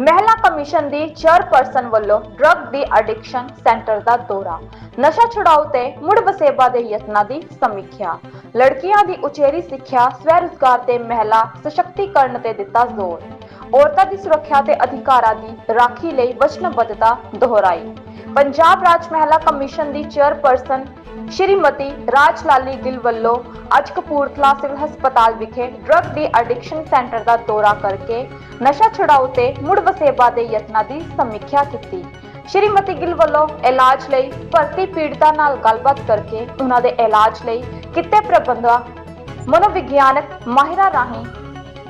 ਮਹਿਲਾ ਕਮਿਸ਼ਨ ਦੀ ਚੇਅਰਪਰਸਨ ਵੱਲੋਂ ਡਰੱਗ ਦੀ ਐਡਿਕਸ਼ਨ ਸੈਂਟਰ ਦਾ ਦੌਰਾ। ਨਸ਼ਾ ਛੁਡਾਓ ਤੇ ਮੁੜ ਵਸੇਬਾ ਦੇ ਯਤਨਾਂ ਦੀ ਸਮੀਖਿਆ। ਲੜਕੀਆਂ ਦੀ ਉਚੇਰੀ ਸਿੱਖਿਆ ਸਵੈ ਰੁਜ਼ਗਾਰ ਤੇ ਮਹਿਲਾ ਸਸ਼ਕਤੀਕਰਨ ਤੇ ਦਿੱਤਾ ਜ਼ੋਰ। ਔਰਤਾਂ ਦੀ ਸੁਰੱਖਿਆ ਤੇ ਅਧਿਕਾਰਾਂ ਦੀ ਰਾਖੀ ਲਈ ਵਚਨਬੱਧਤਾ ਦੁਹਰਾਈ। ਪੰਜਾਬ ਰਾਜ ਮਹਿਲਾ ਕਮਿਸ਼ਨ ਦੀ ਚੇਅਰਪਰਸਨ ਸ਼੍ਰੀਮਤੀ ਰਾਜ ਲਾਲੀ ਗਿੱਲ ਵੱਲੋਂ ਅੱਜ ਕਪੂਰਥਲਾ ਸਿਵਲ ਹਸਪਤਾਲ ਵਿਖੇ ਡਰੱਗ ਦੀ ਐਡਿਕਸ਼ਨ ਸੈਂਟਰ ਦਾ ਦੌਰਾ ਕਰਕੇ ਨਸ਼ਾ ਛੁਡਾਓ ਤੇ ਮੁੜ ਵਸੇਬਾ ਦੇ ਯਤਨਾਂ ਦੀ ਸਮੀਖਿਆ ਕੀਤੀ। ਸ਼੍ਰੀਮਤੀ ਗਿੱਲ ਵੱਲੋਂ ਇਲਾਜ ਲਈ ਭਰਤੀ ਪੀੜਤਾਂ ਨਾਲ ਗੱਲਬਾਤ ਕਰਕੇ ਉਹਨਾਂ ਦੇ ਇਲਾਜ ਲਈ ਕਿਤੇ ਪ੍ਰਬੰਧਾਂ, ਮਨੋਵਿਗਿਆਨਕ ਮਾਹਿਰਾਂ ਰਾਹੀਂ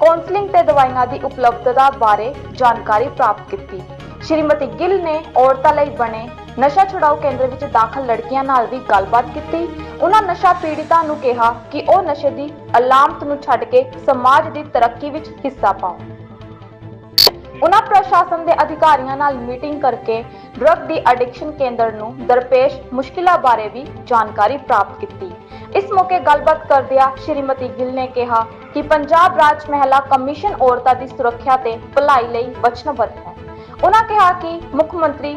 ਕਾਉਂਸਲਿੰਗ ਤੇ ਦਵਾਈਆਂ ਦੀ ਉਪਲਬਧਤਾ ਬਾਰੇ ਜਾਣਕਾਰੀ ਪ੍ਰਾਪਤ ਕੀਤੀ। ਸ਼੍ਰੀਮਤੀ ਗਿੱਲ ਨੇ ਔਰਤਾਂ ਲਈ ਬਣੇ ਨਸ਼ਾ ਛੁਡਾਓ ਕੇਂਦਰ ਵਿੱਚ ਦਾਖਲ ਲੜਕੀਆਂ ਨਾਲ ਵੀ ਗੱਲਬਾਤ ਕੀਤੀ। ਉਹਨਾਂ ਨਸ਼ਾ ਪੀੜਿਤਾਂ ਨੂੰ ਕਿਹਾ ਕਿ ਉਹ ਨਸ਼ੇ ਦੀ ਅਲਾਮਤ ਨੂੰ ਛੱਡ ਕੇ ਸਮਾਜ ਦੀ ਤਰੱਕੀ ਵਿੱਚ ਹਿੱਸਾ ਪਾਓ। ਉਹਨਾਂ ਪ੍ਰਸ਼ਾਸਨ ਦੇ ਅਧਿਕਾਰੀਆਂ ਨਾਲ ਮੀਟਿੰਗ ਕਰਕੇ ਡਰੱਗ ਦੀ ਐਡਿਕਸ਼ਨ ਕੇਂਦਰ ਨੂੰ ਦਰਪੇਸ਼ ਮੁਸ਼ਕਿਲਾਂ ਬਾਰੇ ਵੀ ਜਾਣਕਾਰੀ ਪ੍ਰਾਪਤ ਕੀਤੀ। ਇਸ ਮੌਕੇ ਗੱਲਬਾਤ ਕਰਦਿਆਂ ਸ਼੍ਰੀਮਤੀ ਗਿੱਲ ਨੇ ਕਿਹਾ ਕਿ ਪੰਜਾਬ ਰਾਜ ਮਹਿਲਾ ਕਮਿਸ਼ਨ ਔਰਤਾਂ ਦੀ ਸੁਰੱਖਿਆ ਤੇ ਭਲਾਈ ਲਈ ਵਚਨਬੱਧ ਹੈ। ਉਹਨਾਂ ਕਿਹਾ ਕਿ ਮੁੱਖ ਮੰਤਰੀ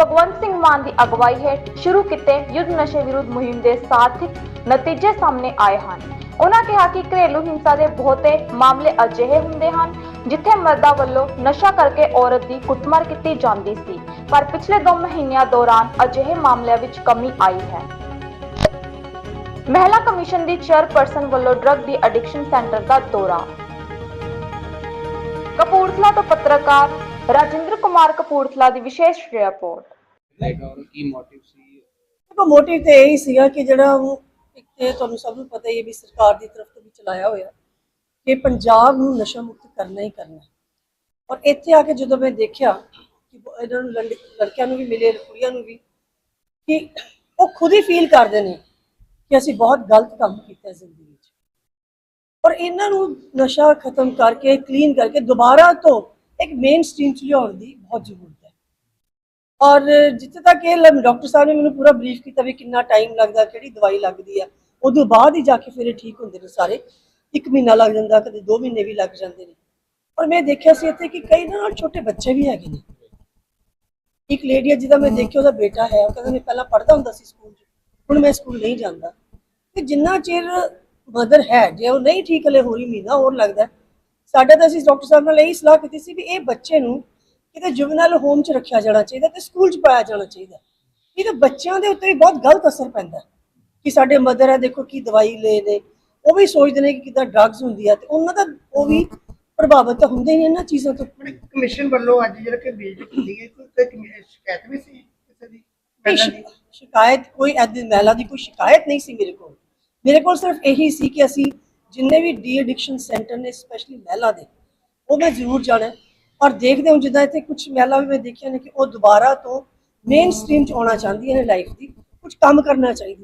ਭਗਵੰਤ ਸਿੰਘ ਮਾਨ ਦੀ ਅਗਵਾਈ ਹੇਠ ਸ਼ੁਰੂ ਕੀਤੇ ਯੁੱਧ ਨਸ਼ੇ ਵਿਰੁੱਧ ਮੁਹਿੰਮ ਦੇ ਸਾਰਥਿਕ ਨਤੀਜੇ ਸਾਹਮਣੇ ਆਏ ਹਨ। ਉਹਨਾਂ ਕਿਹਾ ਕਿ ਘਰੇਲੂ ਹਿੰਸਾ ਦੇ ਬਹੁਤੇ ਮਾਮਲੇ ਅਜਿਹੇ ਹੁੰਦੇ ਹਨ ਜਿੱਥੇ ਮਰਦਾਂ ਵੱਲੋਂ ਨਸ਼ਾ ਕਰਕੇ ਔਰਤ ਦੀ ਕੁੱਟਮਾਰ ਕੀਤੀ ਜਾਂਦੀ ਸੀ, ਪਰ ਪਿਛਲੇ 2 ਮਹੀਨਿਆਂ ਦੌਰਾਨ ਅਜਿਹੇ ਮਾਮਲਿਆਂ ਵਿੱਚ ਕਮੀ ਆਈ ਹੈ। ਮਹਿਲਾ ਕਮਿਸ਼ਨ ਦੀ ਚੇਅਰਪਰਸਨ ਵੱਲੋਂ ਡਰੱਗ ਦੀ ਐਡਿਕਸ਼ਨ ਸੈਂਟਰ ਦਾ ਦੌਰਾ। ਕਪੂਰਥਲਾ ਤੋਂ ਪੱਤਰਕਾਰ ਰਾਜਿੰਦਰ ਕੁਮਾਰ ਕਪੂਰਥਲਾ ਦੀ ਵਿਸ਼ੇਸ਼ ਰਿਪੋਰਟ। ਕੀ ਮੋਟਿਵ ਸੀ? ਦੇਖੋ ਮੋਟਿਵ ਤੇ ਇਹੀ ਸੀਗਾ ਕਿ ਜਿਹੜਾ ਉਹ ਇੱਕ ਤੇ ਤੁਹਾਨੂੰ ਸਭ ਨੂੰ ਪਤਾ ਹੀ ਹੈ ਵੀ ਸਰਕਾਰ ਦੀ ਤਰਫ ਤੋਂ ਵੀ ਚਲਾਇਆ ਹੋਇਆ ਕਿ ਪੰਜਾਬ ਨੂੰ ਨਸ਼ਾ ਮੁਕਤ ਕਰਨਾ ਹੀ ਕਰਨਾ। ਔਰ ਇੱਥੇ ਆ ਕੇ ਜਦੋਂ ਮੈਂ ਦੇਖਿਆ ਕਿ ਇਹਨਾਂ ਨੂੰ ਲੜਕਿਆਂ ਨੂੰ ਵੀ ਮਿਲੇ ਕੁੜੀਆਂ ਨੂੰ ਵੀ ਕਿ ਉਹ ਖੁਦ ਹੀ ਫੀਲ ਕਰਦੇ ਨੇ ਕਿ ਅਸੀਂ ਬਹੁਤ ਗਲਤ ਕੰਮ ਕੀਤਾ ਜ਼ਿੰਦਗੀ 'ਚ। ਔਰ ਇਹਨਾਂ ਨੂੰ ਨਸ਼ਾ ਖਤਮ ਕਰਕੇ ਕਲੀਨ ਕਰਕੇ ਦੁਬਾਰਾ ਤੋਂ ਇੱਕ ਮੇਨ ਸਟ੍ਰੀਮ 'ਚ ਲਿਆਉਣ ਦੀ ਬਹੁਤ ਜ਼ਰੂਰਤ ਹੈ। ਔਰ ਜਿੱਥੇ ਤੱਕ ਇਹ ਡਾਕਟਰ ਸਾਹਿਬ ਨੇ ਮੈਨੂੰ ਪੂਰਾ ਬਰੀਫ ਕੀਤਾ ਵੀ ਕਿੰਨਾ ਟਾਈਮ ਲੱਗਦਾ ਕਿਹੜੀ ਦਵਾਈ ਲੱਗਦੀ ਆ ਉਦੋਂ ਬਾਅਦ ਹੀ ਜਾ ਕੇ ਫਿਰ ਇਹ ਠੀਕ ਹੁੰਦੇ ਨੇ ਸਾਰੇ। ਇੱਕ ਮਹੀਨਾ ਲੱਗ ਜਾਂਦਾ ਕਦੇ 2 ਮਹੀਨੇ ਵੀ ਲੱਗ ਜਾਂਦੇ ਨੇ। ਔਰ ਮੈਂ ਦੇਖਿਆ ਸੀ ਇੱਥੇ ਕਿ ਕਈ ਨਾਲ ਛੋਟੇ ਬੱਚੇ ਵੀ ਹੈਗੇ ਨੇ। ਇੱਕ ਲੇਡੀ ਹੈ ਜਿਹਦਾ ਮੈਂ ਦੇਖਿਆ ਉਹਦਾ ਬੇਟਾ ਹੈ ਉਹ ਕਹਿੰਦਾ ਮੈਂ ਪਹਿਲਾਂ ਪੜ੍ਹਦਾ ਹੁੰਦਾ ਸੀ ਸਕੂਲ 'ਚ ਹੁਣ ਮੈਂ ਸਕੂਲ ਨਹੀਂ ਜਾਂਦਾ। ਤੇ ਜਿੰਨਾ ਚਿਰ ਮਦਰ ਹੈ ਜੇ ਉਹ ਨਹੀਂ ਠੀਕ ਹਲੇ ਹੋਰੀ ਮਹੀਨਾ ਹੋਰ ਲੱਗਦਾ। ਸਾਡੇ ਤਾਂ ਅਸੀਂ ਡਾਕਟਰ ਸਾਹਿਬ ਨਾਲ ਇਹੀ ਸਲਾਹ ਕੀਤੀ ਸੀ ਵੀ ਇਹ ਬੱਚੇ ਨੂੰ ਕਿਤੇ ਜੁਵਨਲ ਹੋਮ 'ਚ ਰੱਖਿਆ ਜਾਣਾ ਚਾਹੀਦਾ ਤੇ ਸਕੂਲ 'ਚ ਪਾਇਆ ਜਾਣਾ ਚਾਹੀਦਾ। ਇਹ ਤਾਂ ਬੱਚਿਆਂ ਦੇ ਉੱਤੇ ਵੀ ਬਹੁਤ ਗਲਤ ਅਸਰ ਪੈਂਦਾ ਕਿ ਸਾਡੇ ਮਦਰ ਹੈ ਦੇਖੋ ਕੀ ਦਵਾਈ ਲੈ ਨੇ ਉਹ ਵੀ ਸੋਚਦੇ ਨੇ ਕਿ ਕਿਦਾਂ ਡਰੱਗਸ ਹੁੰਦੀ ਆ ਤੇ ਉਹਨਾਂ ਦਾ ਉਹ ਵੀ ਪ੍ਰਭਾਵਿਤ ਤਾਂ ਹੁੰਦੇ ਨੇ ਇਹਨਾਂ ਚੀਜ਼ਾਂ ਤੋਂ। ਕਮਿਸ਼ਨ ਵੱਲੋਂ ਅੱਜ ਜਿਹੜਾ ਕਿ ਵਿਜ਼ਿਟ ਕੀਤੀ ਗਈ ਕੋਈ ਸ਼ਿਕਾਇਤ ਵੀ ਸੀ ਕਿਸੇ ਦੀ? ਸ਼ਿਕਾਇਤ ਕੋਈ ਐਦੀ ਮਹਿਲਾ ਦੀ ਕੋਈ ਸ਼ਿਕਾਇਤ ਨਹੀਂ ਸੀ ਮੇਰੇ ਕੋਲ। ਮੇਰੇ ਕੋਲ ਸਿਰਫ ਇਹੀ ਸੀ ਕਿ ਅਸੀਂ ਜਿੰਨੇ ਵੀ ਡੀ ਐਡਿਕਸ਼ਨ ਸੈਂਟਰ ਨੇ ਸਪੈਸ਼ਲੀ ਮਹਿਲਾ ਦੇ, ਉਹ ਮੈਂ ਜ਼ਰੂਰ ਜਾਣਾ ਹੈ। ਔਰ ਦੇਖਦੇ ਹਾਂ ਜਿੱਦਾਂ ਇੱਥੇ ਕੁਝ ਮਹਿਲਾ ਵੀ ਮੈਂ ਦੇਖੀਆਂ ਨੇ ਕਿ ਉਹ ਦੁਬਾਰਾ ਤੋਂ ਮੇਨ ਸਟ੍ਰੀਮ ਚ ਆਉਣਾ ਚਾਹੁੰਦੀਆਂ ਨੇ ਲਾਈਫ ਦੀ ਕੁਝ ਕੰਮ ਕਰਨਾ ਚਾਹੀਦੀਆਂ